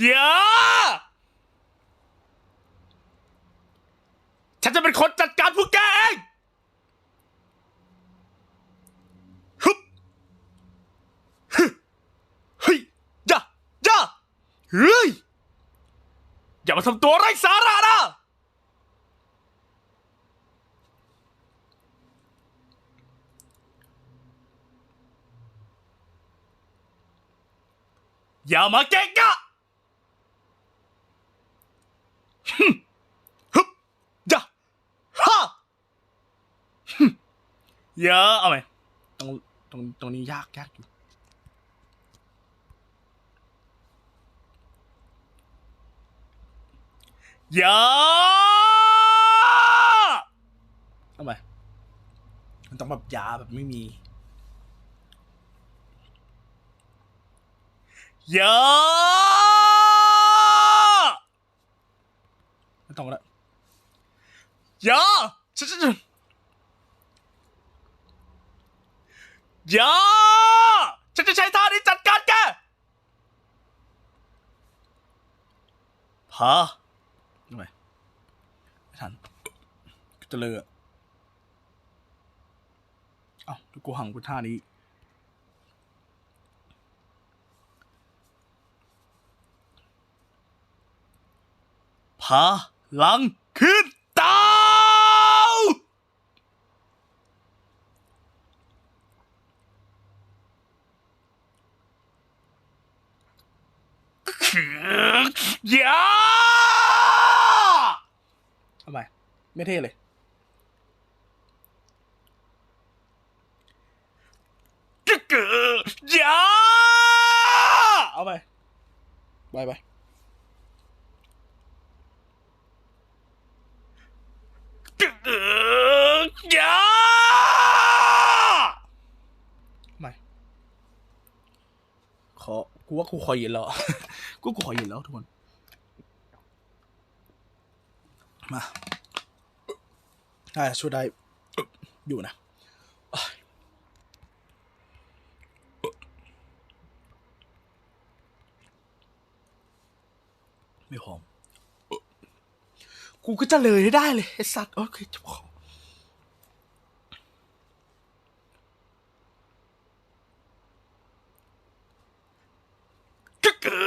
อย่าฉันจะเป็นคนจัดการพวกแกเองฮึบฮึเฮ้ยย่าย่าเฮ้ยอย่ามาทำตัวไร้สาระนะ อย่ามาเกะกะฮึฮึบอย่าฮ่าฮึมอย่าเอาไหมตรงตรงตรงนี้ยากยากอยู่อย่าเอาไหมมันต้องแบบยาแบบไม่มี อย่าไม่ต้องแล้วอย่าฉันฉันฉันอย่าฉันจะใช้ท่านี้จัดการแกพาทำไมไม่ทันจะเลือกเอ้าดูกูหังกูท่านี้ พาลังขึ้นเตาอย่าทำไมไม่เท่เลยอย่าเอาไป ไปไป อย่าไม่ ขอกูว่ากูขอยืนแล้วกูกูขอยืนแล้วทุกคน มาได้ช่วยได้อยู่นะไม่พร้อม กูก็จะเลยให้ได้เลย ไอ้สัตว์ โอเคจบของกึกกึ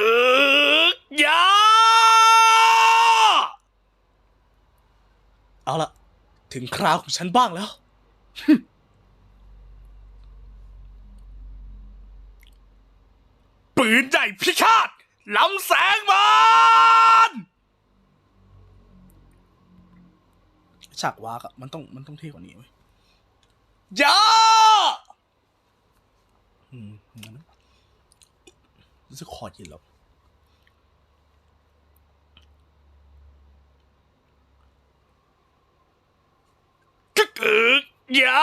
กอยา เอาละถึงคราวของฉันบ้างแล้ว ปืนใหญ่พิฆาตลำแสงมันฉากวากอะมันต้องมันต้องเท่กว่านี้เว้ยย่าอืมงั้นรู้สึกคอเย็นแล้ว กึกกึกย่